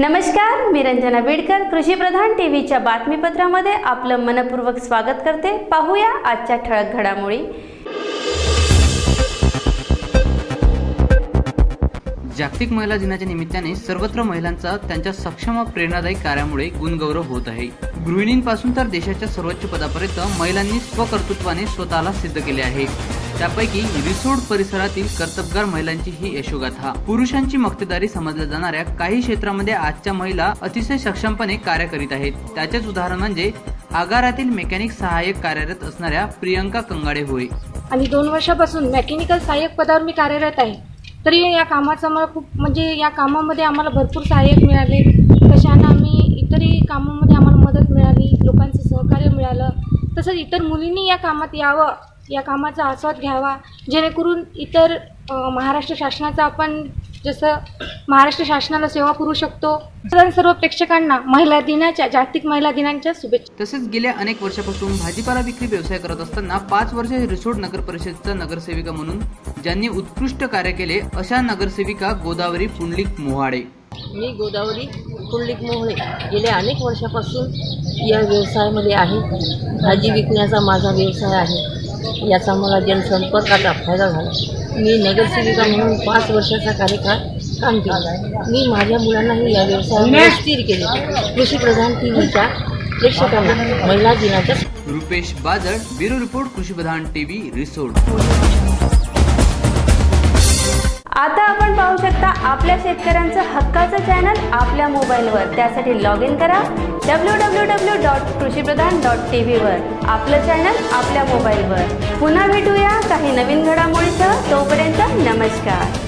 नमस्कार मी रंजना बीडकर कृषी प्रधान टीव्हीच्या बातमीपत्रामध्ये आपलं मनपूर्वक स्वागत करते. पाहूया आजच्या ठळक घडामोडी. जागतिक महिला दिनाच्या निमित्ताने सर्वत्र महिलांचा त्यांच्या सक्षम व प्रेरणादायी कार्यामुळे गुणगौरव होत आहे. गृहिणींपासून तर देशाच्या सर्वोच्च पदापर्यंत महिलांनी स्वकर्तृत्वाने स्वतःला सिद्ध केले आहे. त्यापैकी रिसोड परिसरातील कर्तबगार महिलांची ही यशोगाथा. पुरुषांची मक्तेदारी समजल्या जाणाऱ्या काही क्षेत्रामध्ये आजच्या महिला अतिशय सक्षमपणे कार्य करीत आहेत. त्याचेच उदाहरण म्हणजे आगारातील मेकॅनिक सहाय्यक कार्यरत असणाऱ्या प्रियंका कंगाडे होय. आणि दोन वर्षापासून मेकॅनिकल सहाय्यक पदावर मी कार्यरत आहे. तरी या कामाचं मला खूप म्हणजे या कामामध्ये आम्हाला भरपूर सहाय्यक मिळाले. तशानं आम्ही इतरही कामामध्ये आम्हाला मदत मिळाली लोकांचं सहकार्य मिळालं. तसंच इतर मुलींनी या कामात यावं या कामाचा आस्वाद घ्यावा. जेणेकरून इतर महाराष्ट्र शासनाचा आपण जसं महाराष्ट्र शासनाला सेवा पुरवू शकतो तर सर्व प्रेक्षकांना महिला दिनाच्या जागतिक महिला दिनाच्या शुभेच्छा. तसेच गेल्या अनेक वर्षापासून भाजीपाला विक्री व्यवसाय करत असताना पाच वर्षे रिसोड नगर परिषदेचा नगरसेविका म्हणून ज्यांनी उत्कृष्ट कार्य केले अशा नगरसेविका गोदावरी पुंडलिक मोहाडे. मी गोदावरी कुंडलिक मोहळे गेल्या अनेक वर्षापासून या व्यवसायामध्ये आहे. भाजी विकण्याचा माझा व्यवसाय आहे. याचा मला जनसंपर्काचा फायदा झाला. मी नगरसेविका म्हणून पाच वर्षाचा कार्यकाळ काम केला. मी माझ्या मुलांनाही या व्यवसायामध्ये स्थिर केले. कृषीप्रधान टी व्हीच्या प्रेक्षकांना महिला दिनाच्या रुपेश बाजळ ब्युरो रिपोर्ट कृषी प्रधान टीव्ही रिसोड. आता पाहू शकता आपल्या शेतकऱ्यांचं हक्काचं चॅनल आपल्या मोबाईलवर. त्यासाठी लॉग इन करा डब्ल्यू डब्ल्यू डब्ल्यू डॉट कृषीप्रधान डॉट टी व्हीवर आपलं चॅनल आपल्या मोबाईलवर. पुन्हा भेटूया काही नवीन घडामोडीसह. तोपर्यंत नमस्कार.